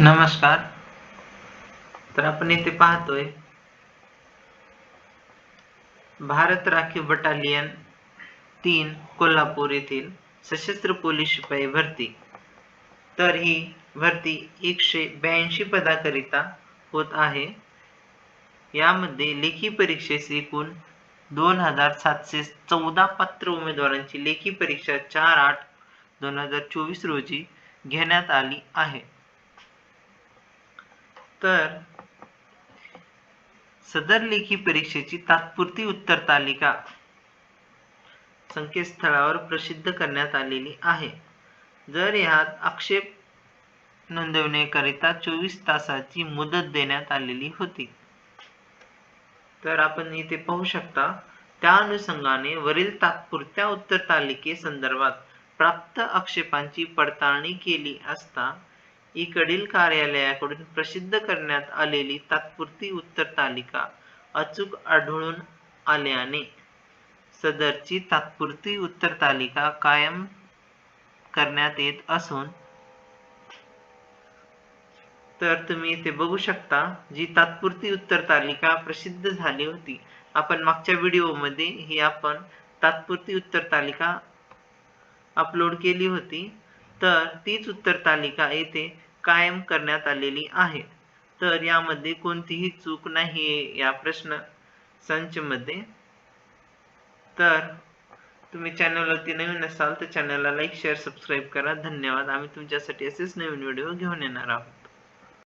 नमस्कार. तर आपण इथे पाहतोय भारत राखीव बटालियन तीन कोल्हापूर येथील सशस्त्र पोलीस शिपाई भरती. तर ही भरती एकशे ब्याऐंशी पदाकरिता होत आहे. यामध्ये लेखी परीक्षेस एकूण दोन हजार सातशे चौदा पात्र उमेदवारांची लेखी परीक्षा चार आठ दोन हजार चोवीस रोजी घेण्यात आली आहे. तर सदर लेखी परीक्षेची तात्पुरती उत्तर तालिका संकेतस्थळावर प्रसिद्ध करण्यात आलेली आहे. जर यात आक्षेप नोंदवण्याकरिता चोवीस तासाची मुदत देण्यात आलेली होती तर आपण इथे पाहू शकता त्या अनुषंगाने वरील तात्पुरत्या उत्तर तालिके संदर्भात प्राप्त आक्षेपांची पडताळणी केली असता इकडील कार्यालयाकडून प्रसिद्ध करण्यात आलेली तात्पुरती उत्तर तालिका अचूक आढळून आल्याने सदरची तात्पुरती उत्तर तालिका कायम करण्यात येत असून तर तुम्ही इथे बघू शकता जी तात्पुरती उत्तर तालिका प्रसिद्ध झाली होती. आपण मागच्या व्हिडिओमध्ये ही आपण तात्पुरती उत्तर तालिका अपलोड केली होती. तर तीच उत्तर तालिका येथे कायम करण्यात आलेली आहे. तर यामध्ये कोणतीही चूक नाही या प्रश्न संचमध्ये. तर तुम्ही चॅनलवरती नवीन असाल तर चॅनलला लाईक शेअर सबस्क्राईब करा. धन्यवाद. आम्ही तुमच्यासाठी असेच नवीन व्हिडिओ घेऊन येणार आहोत.